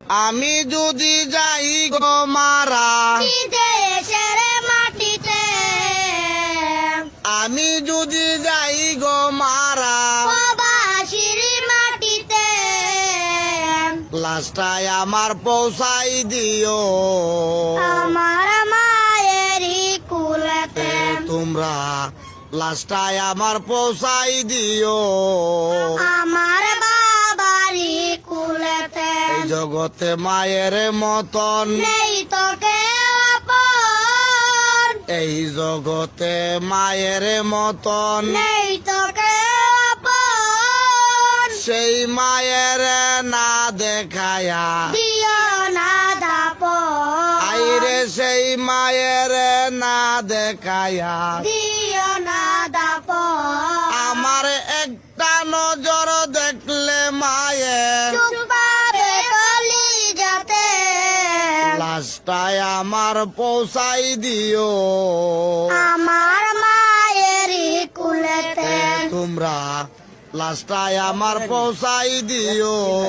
আমি যদি যাই গো মারা মাটিতে আমি যদি যাই গো মারা মাটিতে। লাস্টায় আমার পৌঁছাই দিও। আমার মায়েরই কুলেতে। তোমরা লাস্টায় আমার পৌঁছাই দিও। জগতে মায়ের মতন। নেই তো কেউ আপন। এই জগতে মায়ের মতন। নেই তো কেউ আপন। সেই মায়ের না দেখায়া। দিও না দাপন। আইরে সেই মায়ের না দেখায়া। দিও না দাপন। আমার একটা লাস্টায় আমার পৌঁছাই দিও। আমার মায়ের কুলেতে। তোমরা লাস্টায় আমার পৌঁছাই দিও।